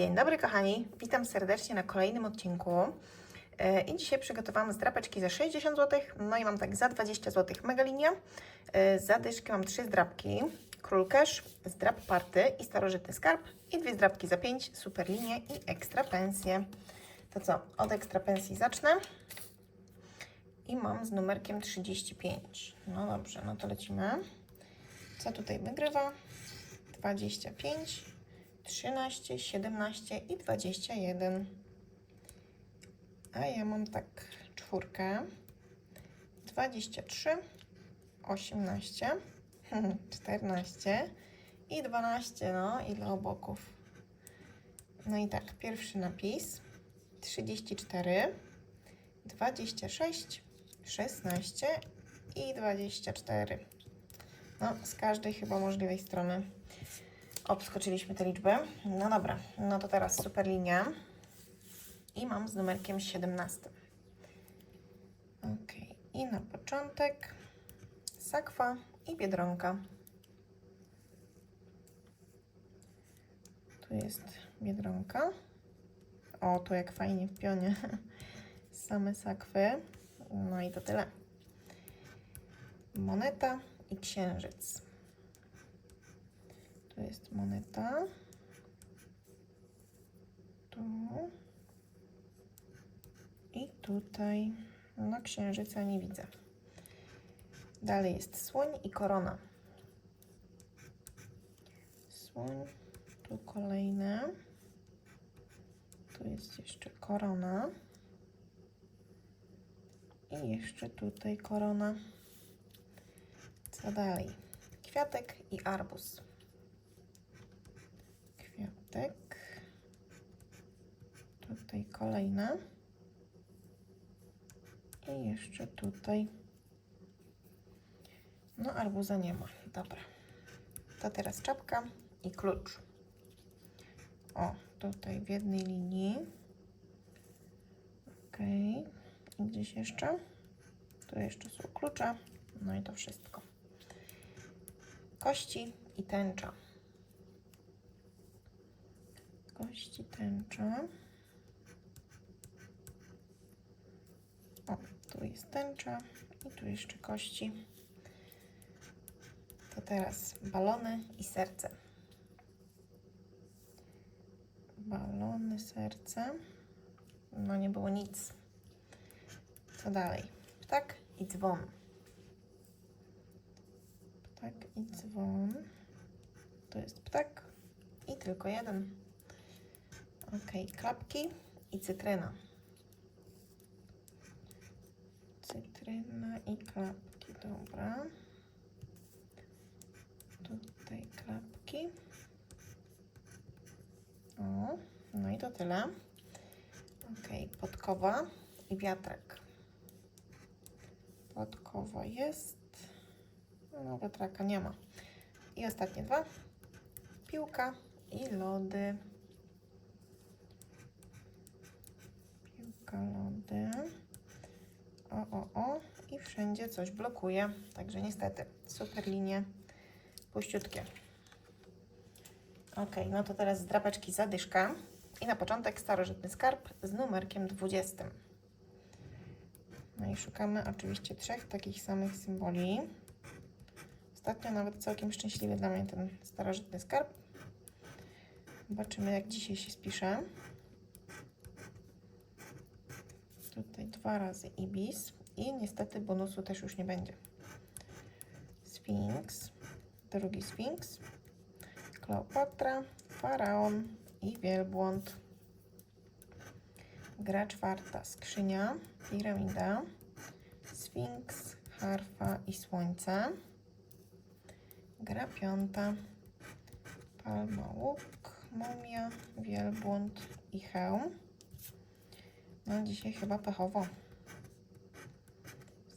Dzień dobry kochani, witam serdecznie na kolejnym odcinku. E, I dzisiaj przygotowałam zdrapeczki za 60 zł, no i mam tak za 20 zł mega linia. E, Za dyszkę mam trzy zdrapki, król cash, zdrap party i starożytny skarb i dwie zdrapki za 5, super linie i ekstra pensje. To co, od ekstra pensji zacznę. I mam z numerkiem 35. No dobrze, no to lecimy. Co tutaj wygrywa? 25, 13, 17 i 21. A ja mam tak czwórkę, 23, 18, 14 i 12. No, ile oboków. No i tak, pierwszy napis 34, 26, 16 i 24. No, z każdej chyba możliwej strony obskoczyliśmy tę liczbę. No dobra, no to teraz super linia. I mam z numerkiem 17. Ok, i na początek sakwa i biedronka. Tu jest biedronka. O, tu jak fajnie w pionie. Same sakwy. No i to tyle. Moneta i księżyc. Tu jest moneta. Tu. I tutaj. No, księżyca nie widzę. Dalej jest słoń i korona. Słoń. Tu kolejne. Tu jest jeszcze korona. I jeszcze tutaj korona. Co dalej? Kwiatek i arbuz. Kwiatek. Tutaj kolejna. I jeszcze tutaj. No, arbuza nie ma. Dobra. To teraz czapka i klucz. O, tutaj w jednej linii. Ok. I gdzieś jeszcze? Tu jeszcze są klucze. No i to wszystko. Kości i tęcza. Kości, tęcza. O, tu jest tęcza i tu jeszcze kości. To teraz balony i serce. Balony, serce. No nie było nic. Co dalej? Ptak i dzwon. Ptak i dzwon. To jest ptak i tylko jeden. Ok, klapki i cytryna. Cytryna i klapki, dobra. Tutaj klapki. O, no i to tyle. Ok, podkowa i wiatrak. Podkowa jest. No, wiatraka nie ma. I ostatnie dwa. Piłka i lody. Piłka, lody. O, o, o. I wszędzie coś blokuje. Także niestety, super linie puściutkie. Ok, no to teraz z drapeczki zadyszka. I na początek starożytny skarb z numerkiem 20. No i szukamy oczywiście trzech takich samych symboli. Ostatnio nawet całkiem szczęśliwy dla mnie ten starożytny skarb. Zobaczymy, jak dzisiaj się spisze. Tutaj dwa razy ibis i niestety bonusu też już nie będzie. Sfinks, drugi sfinks, Kleopatra, faraon i wielbłąd. Gra czwarta, skrzynia, piramida, sfinks, harfa i słońce. Gra piąta, palma, łuk, mumia, wielbłąd i hełm. No dzisiaj chyba pechowo.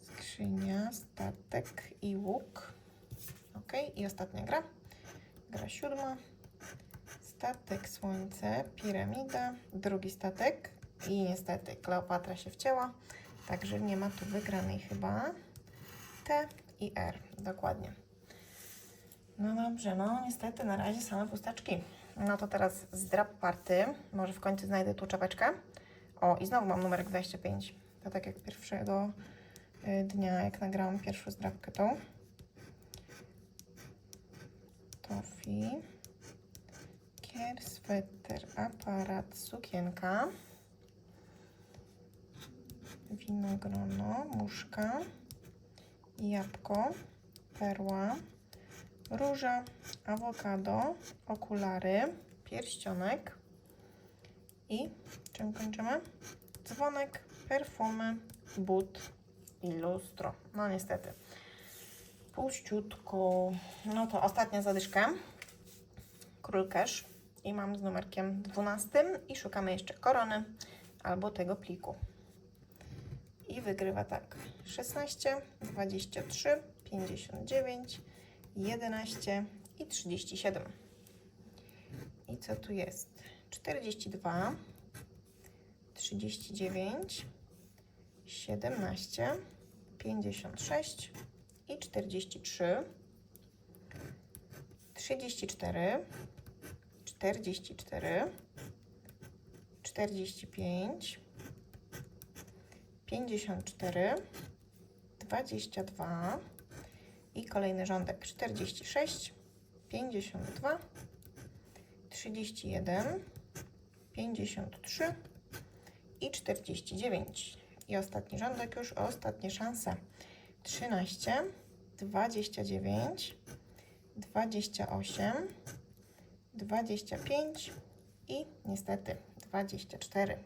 Skrzynia, statek i łuk. Ok, i ostatnia gra. Gra siódma. Statek, słońce, piramida, drugi statek i niestety Kleopatra się wcięła, także nie ma tu wygranej chyba. T i R, dokładnie. No dobrze, no niestety na razie same pustaczki. no to teraz zdrap party. Może w końcu znajdę tu czapeczkę. O, i znowu mam numerek 25. To tak jak pierwszego y, dnia, jak nagrałam pierwszą zdrapkę tą. Tofi. Kier, sweter, aparat, sukienka. Winogrono, muszka. Jabłko, perła, róża, awokado, okulary, pierścionek i czym kończymy? Dzwonek, perfumy, but i lustro. No niestety. Puściutko. No to ostatnia zadyszka. Król Cash. I mam z numerkiem 12 i szukamy jeszcze korony albo tego pliku. I wygrywa tak. 16, 23, 59, 11 i 37. I co tu jest? 42, 39, 17, 56 i 43, 34, 44, 45, 54, 22 i kolejny rządek 46, 52, 31, 53 i 49. I ostatni rządek już, ostatnie szanse. 13, 29, 28, 25 i niestety 24.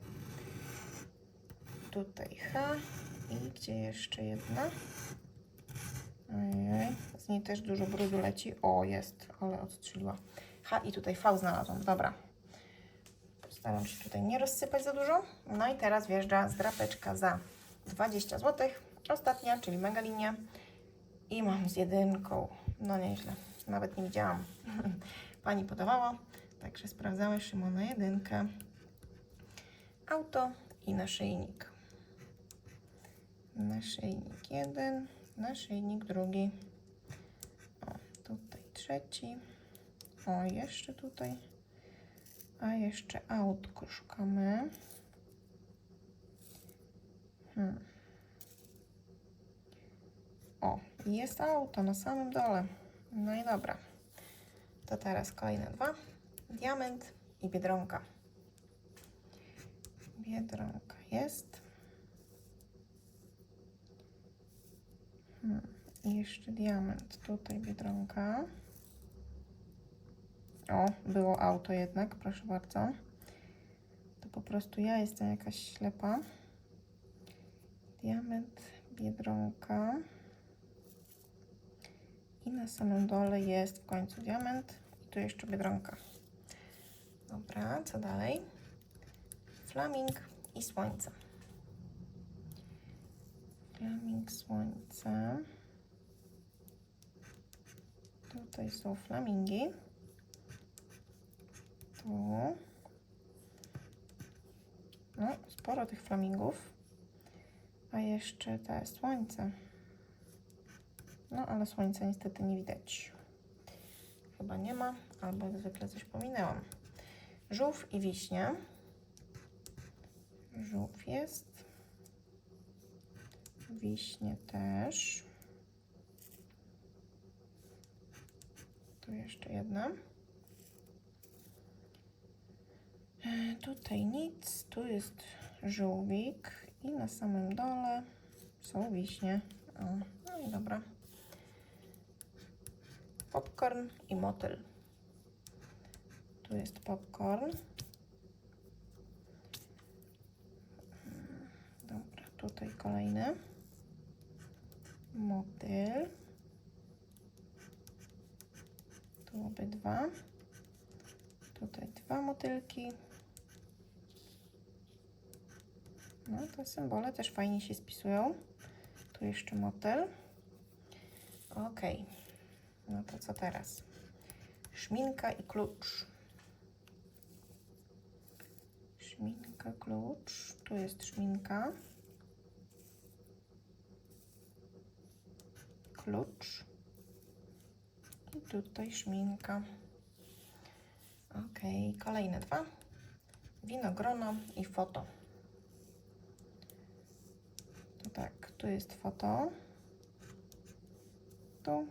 Tutaj H i gdzie jeszcze jedna? Ojej, z niej też dużo brudu leci. O, jest, ale odstrzeliła. H i tutaj V znalazłam. Dobra. Staram się tutaj nie rozsypać za dużo. No i teraz wjeżdża zdrapeczka za 20 zł. Ostatnia, czyli mega linia. I mam z jedynką. No nieźle. Nawet nie widziałam. Pani podawała. Także sprawdzamy Szymona jedynkę. Auto i naszyjnik. Naszyjnik jeden, naszyjnik drugi. O, tutaj trzeci. O, jeszcze tutaj. A jeszcze autko szukamy. Hmm. O, jest auto na samym dole. No i dobra. To teraz kolejne dwa. Diament i biedronka. Biedronka jest. Hmm. I jeszcze diament. Tutaj biedronka. O, było auto jednak, proszę bardzo. To po prostu ja jestem jakaś ślepa. Diament, biedronka. I na samym dole jest w końcu diament. I tu jeszcze biedronka. Dobra, co dalej? Flaming i słońce. Flaming, słońce. Tutaj są flamingi. Tu. No, sporo tych flamingów. A jeszcze te słońce. No, ale słońca niestety nie widać. Chyba nie ma, albo zwykle coś pominęłam. Żółw i wiśnie. Żółw jest. Wiśnie też. Tu jeszcze jedna. Tutaj nic, tu jest żółwik i na samym dole są wiśnie. O, no i dobra. Popcorn i motyl. Tu jest popcorn. Dobra, tutaj kolejny. Motyl. Tu obydwa. Tutaj dwa motylki. No, te symbole też fajnie się spisują. Tu jeszcze motyl. Ok. No to co teraz? Szminka i klucz. Szminka, klucz. Tu jest szminka. Klucz. I tutaj szminka. Ok, kolejne dwa. Winogrono i foto. To tak, tu jest foto. Tu.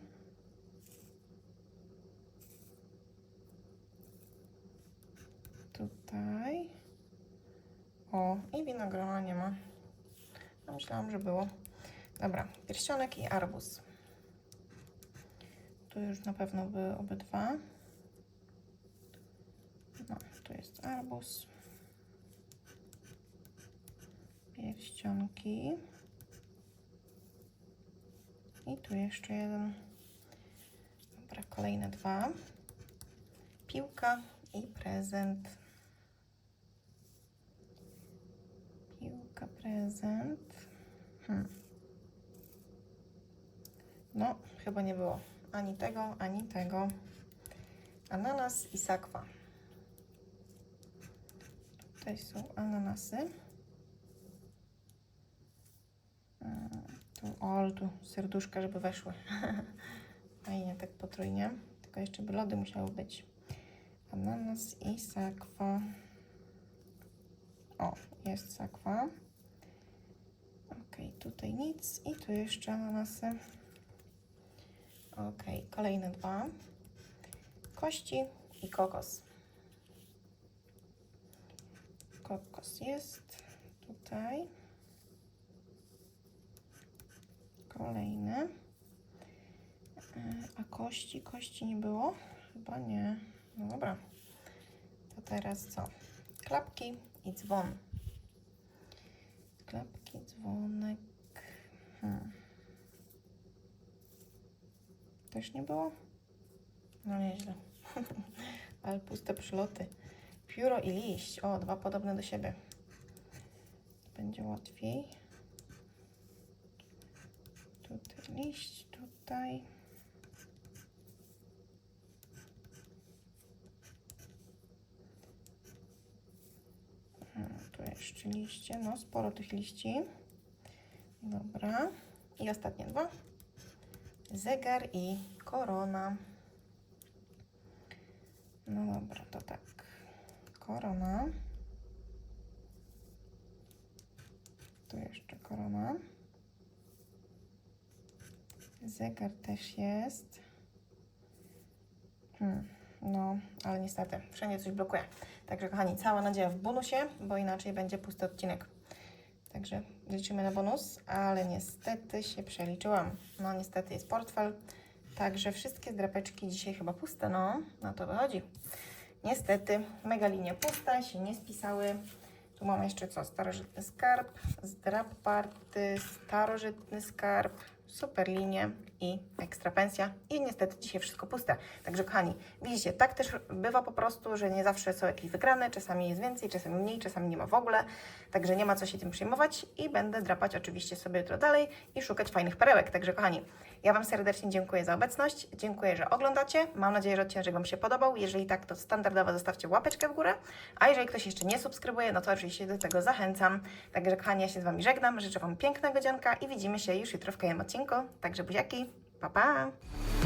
Tutaj. O, i winogrona nie ma. Myślałam, że było. Dobra, pierścionek i arbuz. Tu już na pewno były obydwa. No, tu jest arbuz. Pierścionki. I tu jeszcze jeden. Dobra, kolejne dwa. Piłka i prezent. Piłka, prezent. Hmm. No, chyba nie było ani tego, ani tego. Ananas i sakwa. Tutaj są ananasy. Mm, Tu, o, tu serduszka, żeby weszły. Fajnie, tak potrójnie. Tylko jeszcze by lody musiały być. Ananas i sakwa. O, jest sakwa. Ok, tutaj nic. I tu jeszcze ananasy. Ok, kolejne dwa. Kości i kokos. Kokos jest tutaj. Kolejny. E, A kości, kości nie było? Chyba nie. No dobra. To teraz co? Klapki i dzwon. Klapki, dzwonek. Hmm. Też nie było? No nieźle. Ale puste przyloty. Pióro i liść. O, dwa podobne do siebie. Będzie łatwiej. Tutaj liść, tutaj. Hmm, Tu jeszcze liście. No, sporo tych liści. Dobra. I ostatnie dwa. Zegar i korona. No dobra, to tak. Korona. Tu jeszcze korona. Zegar też jest. Hmm, no, ale niestety, wszędzie coś blokuje. Także kochani, cała nadzieja w bonusie, bo inaczej będzie pusty odcinek. Także liczymy na bonus, ale niestety się przeliczyłam. No niestety jest portfel, także wszystkie drapeczki dzisiaj chyba puste, no, na to wychodzi. Niestety, mega linia pusta, się nie spisały. Tu mamy jeszcze co? Starożytny skarb, zdrap party, starożytny skarb, super linie i ekstra pensja. I niestety dzisiaj wszystko puste. Także kochani, widzicie, tak też bywa po prostu, że nie zawsze są jakieś wygrane, czasami jest więcej, czasami mniej, czasami nie ma w ogóle. Także nie ma co się tym przejmować i będę drapać oczywiście sobie jutro dalej i szukać fajnych perełek. Także kochani, ja Wam serdecznie dziękuję za obecność, dziękuję, że oglądacie. Mam nadzieję, że odcinek Wam się podobał. Jeżeli tak, to standardowo zostawcie łapeczkę w górę. A jeżeli ktoś jeszcze nie subskrybuje, no to oczywiście do tego zachęcam. Także kochani, ja się z Wami żegnam, życzę Wam pięknego dzionka i widzimy się już jutro w kolejnym odcinku. Także buziaki, Bye-bye.